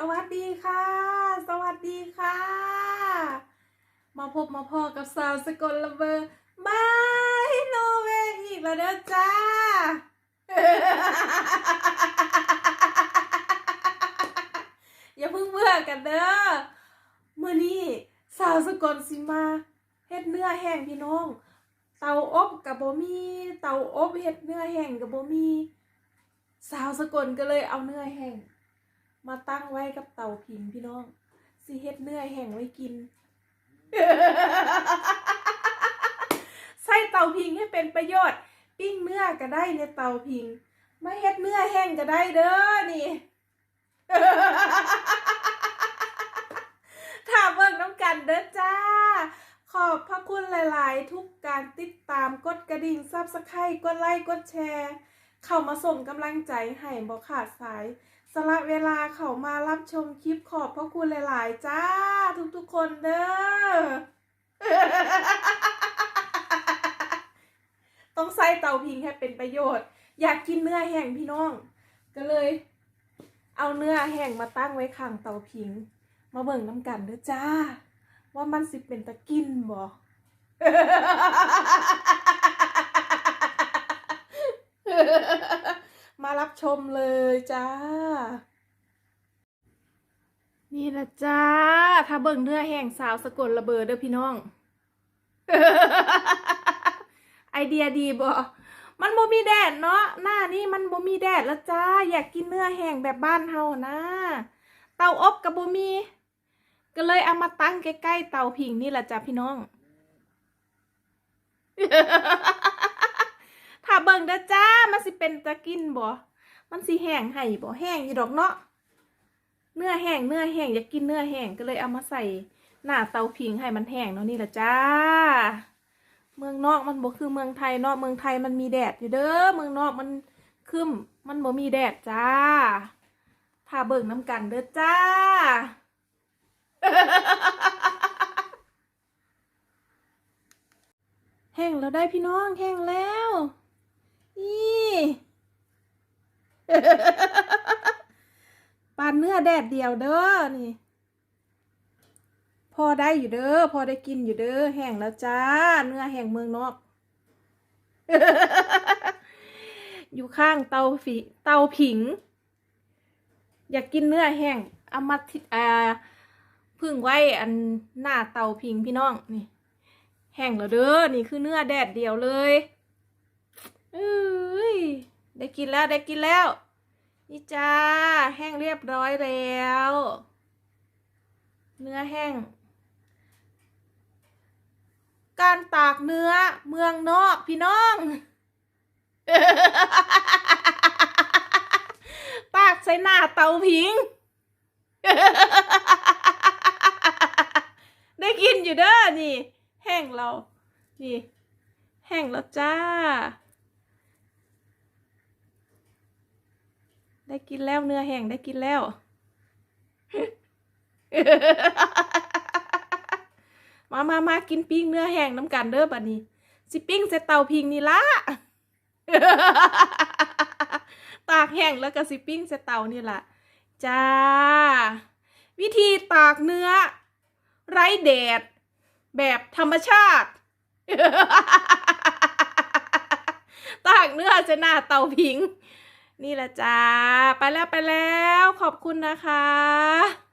สวัสดีค่ะ สวัสดีค่ะ มาพบมาพอกับสาวสกลละเบอร์บายโนเวอีกแล้วเด้อจ้า อย่าเพิ่งเบื่อกันเด้อเมื่อนี้สาวสกลสิมาเฮ็ดเนื้อแห้งพี่น้อง เตาอบกับบ่มี เตาอบเฮ็ดเนื้อแห้งกับบ่มี สาวสกลก็เลยเอาเนื้อแห้ง มาตั้งไว้กับเตาผิงพี่น้องสิเฮ็ดเนื้อแห้งไว้กิน ใส่เตาผิงให้เป็นประโยชน์ ปิ้งเนื้อก็ได้ในเตาผิงไม่เฮ็ดเนื้อแห้งก็ได้เด้อนี่ถามเบิ่งน้ำกันเด้อจ้า ขอบพระคุณหลาย ๆ ทุกการติดตามกดกระดิ่งซับสไครต์กดไลค์กดแชร์ เข้ามาส่งกำลังใจให้บ่ขาดสายสละเวลาเข้ามารับชมคลิปขอบพระคุณหลาย ๆ จ้า ทุก ๆ คนเด้อต้องใส่เตาพิงให้เป็นประโยชน์ อยากกินเนื้อแห้งพี่น้อง ก็เลย เอาเนื้อแห้งมาตั้งไว้ข้างเตาพิง มาเบิ่งน้ำกันเด้อจ้า ว่ามันสิเป็นตะกินบ่ มารับชมเลยจ้า นี่ละจ้า ถ้าเบิ่งเนื้อแห้งสาวสะกดระเบิดเด้อพี่น้อง ไอเดียดีบ่มันบ่มีแดดเนาะหน้านี่มันบ่มีแดดแล้วจ้า อยากกินเนื้อแห้งแบบบ้านเฮานะ เตาอบกับบ่มี ก็เลยเอามาตั้งใกล้ๆเตาผิงนี่แหละจ้ะพี่น้อง ถ้าเบิ่งเด้อจ้า มันสิเป็นตะกินบ่มันสิแห้งให้บ่แห้งอยู่ดอกเนาะ เนื้อแห้งเนื้อแห้งอยากกินเนื้อแห้งก็เลยเอามาใส่หน้าเตาผิงให้มันแห้งเนาะนี่แหละจ้า เมืองนอกมันบ่คือเมืองไทยเนาะเมืองไทยมันมีแดดอยู่เด้อเมืองนอกมันคึมมันบ่มีแดดจ้าถ้าเบิ่งน้ำกันเด้อจ้า แห้งแล้วได้พี่น้องแห้งแล้ว นี่ปานเนื้อแดดเดียวเด้อนี่ พอได้อยู่เด้อพอได้กินอยู่เด้อแห้งแล้วจ้า เนื้อแห้งเมืองนอก อยู่ข้างเตาฝีเตาผิง อยากกินเนื้อแห้งเอามาทิอ่าพึ่งไว้อันหน้าเตาผิงพี่น้องนี่ แห้งแล้วเด้อนี่คือเนื้อแดดเดียวเลย เอ้ยได้กินแล้วได้กินแล้ว นี่จ้าแห้งเรียบร้อยแล้ว เนื้อแห้ง การตากเนื้อเมืองนอกพี่น้องตากใส่หน้าเตาผิง ได้กินอยู่เด้อนี่ แห้งเรา นี่ แห้งแล้วจ้า ได้กินแล้วเนื้อแห้งได้กินแล้ว มามามากินปิ้งเนื้อแห้งน้ำกันเด้อบัดนี้ สิปิ้งใส่เตาพิงนี่ละตากแห้งแล้วก็สิปิ้งใส่เตานี่ละจ้า วิธีตากเนื้อ ไร้แดด แบบธรรมชาติตากเนื้อจะหน้าเตาผิง นี่แหละจ้า ไปแล้วไปแล้ว ขอบคุณนะคะ